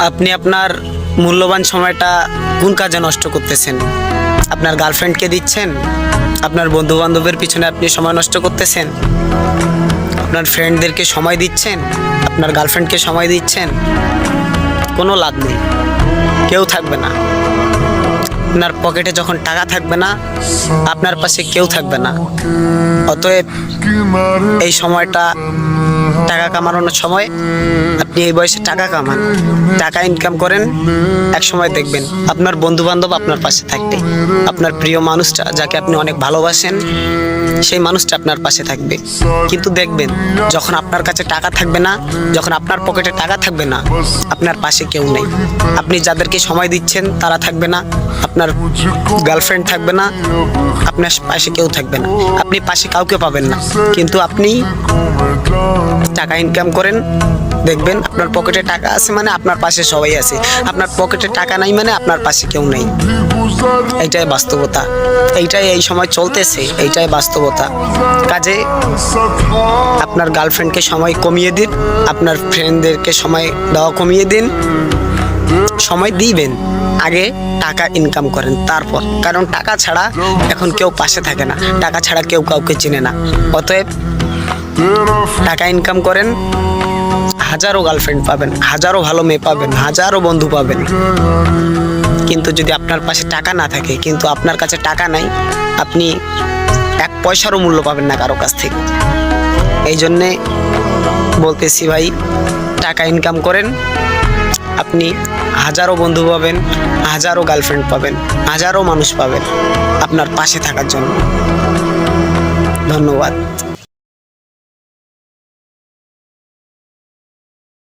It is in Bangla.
আপনি আপনার মূল্যবান সময়টা কোন কাজে নষ্ট করতেছেন? আপনার গার্লফ্রেন্ডকে দিচ্ছেন? আপনার বন্ধু বান্ধবের পিছনে আপনি সময় নষ্ট করতেছেন? আপনার ফ্রেন্ডদেরকে সময় দিচ্ছেন? আপনার গার্লফ্রেন্ডকে সময় দিচ্ছেন? কোনো লাভ নেই। কেউ থাকবে না। আপনার পকেটে যখন টাকা থাকবে না, আপনার পাশে কেউ থাকবে না। অতএব এই সময়টা টাকা কামানোর সময় আপনি এই বয়সে টাকা কামান, টাকা ইনকাম করেন, এক সময় দেখবেন আপনার বন্ধু বান্ধব আপনার পাশে থাকবে। আপনার প্রিয় মানুষটা যাকে আপনি অনেক ভালোবাসেন, সেই মানুষটা আপনার পাশে থাকবে। কিন্তু দেখবেন যখন আপনার কাছে টাকা থাকবে না, যখন আপনার পকেটে টাকা থাকবে না, আপনার পাশে কেউ নেই। আপনি যাদেরকে সময় দিচ্ছেন, তারা থাকবে না। আপনার গার্লফ্রেন্ড থাকবে না, আপনার পাশে কেউ থাকবে না। আপনি পাশে কাউকে পাবেন না। কিন্তু আপনি টাকা ইনকাম করেন, দেখবেন আপনার পকেটে টাকা আছে মানে আপনার পাশে সবাই আছে। আপনার পকেটে টাকা নাই মানে আপনার পাশে কেউ নেই। এইটাই বাস্তবতা। এইটাই এই সময় চলতেছে, এইটাই বাস্তবতা। কাজে আপনার গার্লফ্রেন্ডকে সময় কমিয়ে দিন, আপনার ফ্রেন্ডদেরকে সময় দেওয়া কমিয়ে দিন। সময় দিবেন, আগে টাকা ইনকাম করেন, তারপর। কারণ টাকা ছাড়া এখন কেউ পাশে থাকে না, টাকা ছাড়া কেউ কাউকে চিনে না। অতএব টাকা ইনকাম করেন, হাজারো গার্লফ্রেন্ড পাবেন, হাজারো ভালো মেয়ে পাবেন, হাজারো বন্ধু পাবেন। কিন্তু যদি আপনার পাশে টাকা না থাকে, কিন্তু আপনার কাছে টাকা নাই, আপনি এক পয়সারও মূল্য পাবেন না কারও কাছ থেকে। এই জন্যে বলতেছি ভাই, টাকা ইনকাম করেন আপনি হাজারো বন্ধু পাবেন, হাজারো গার্লফ্রেন্ড পাবেন, হাজারো মানুষ পাবেন আপনার পাশে থাকার জন্য। ধন্যবাদ।